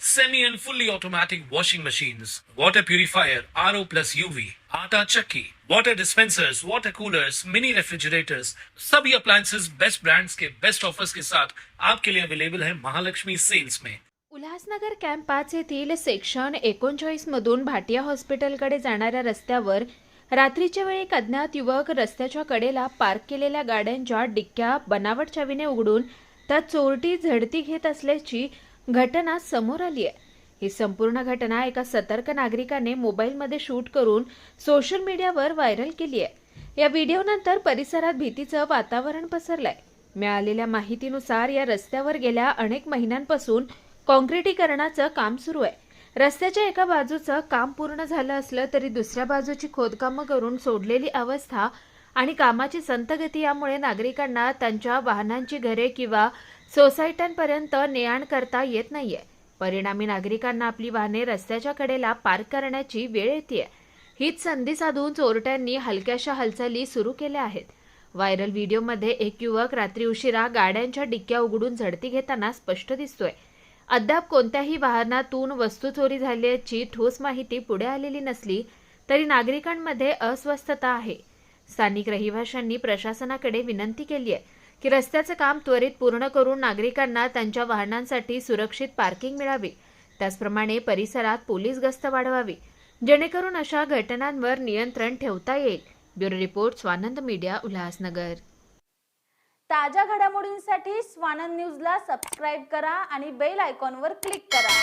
semi and fully automatic washing machines, water purifier, RO plus UV, आटा चक्की, water dispensers, water coolers, mini refrigerators, सभी appliances. Best brands के best offers के साथ आपके लिए अवेलेबल है महालक्ष्मी सेल्स में उल्हासनगर कॅम्प पाच येथील सेक्शन एकोणचाळीस मधून भाटिया हॉस्पिटलकडे जाणाऱ्या रस्त्यावर रात्रीच्या वेळी एक अज्ञात युवक रस्त्याच्या कडेला पार्क केलेल्या गाड्यांच्या डिक्क्या बनावट चावीने उघडून त्यात चोरटी झडती घेत असल्याची घटना समोर आली आहे. ही संपूर्ण घटना एका सतर्क नागरिकाने मोबाईलमध्ये शूट करून सोशल मीडियावर व्हायरल केली आहे. या व्हिडिओनंतर परिसरात भीतीचं वातावरण पसरलंय. मिळालेल्या माहितीनुसार या रस्त्यावर गेल्या अनेक महिन्यांपासून काँक्रिटीकरणाचं काम सुरू आहे. रस्त्याच्या एका बाजूचं काम पूर्ण झालं असलं तरी दुसऱ्या बाजूची खोदकामं करून सोडलेली अवस्था आणि कामाची संतगती यामुळे नागरिकांना त्यांच्या वाहनांची घरे किंवा सोसायट्यांपर्यंत ने आण करता येत नाहीये. परिणामी नागरिकांना आपली वाहने रस्त्याच्या कडेला पार्क करण्याची वेळ येते हीच संधी साधून चोरट्यांनी हलक्याशा हालचाली सुरू केल्या आहेत. व्हायरल व्हिडिओमध्ये एक युवक रात्री उशिरा गाड्यांच्या डिक्क्या उघडून झडती घेताना स्पष्ट दिसतोय. अद्याप कोणत्याही वाहनातून वस्तू चोरी झाल्याची ठोस माहिती पुढे आलेली नसली तरी नागरिकांमध्ये अस्वस्थता आहे. स्थानिक रहिवाशांनी प्रशासनाकडे विनंती केली आहे की रस्त्याचं काम त्वरित पूर्ण करून नागरिकांना त्यांच्या वाहनांसाठी सुरक्षित पार्किंग मिळावी. त्याचप्रमाणे परिसरात पोलीस गस्त वाढवावी. जेणेकरून अशा घटनांवर नियंत्रण ठेवता येईल. Bureau report Swanand media Ulhasnagar. ताज्या घडामोडींसाठी स्वानंद न्यूजला सबस्क्राईब करा आणि बेल आयकॉनवर क्लिक करा.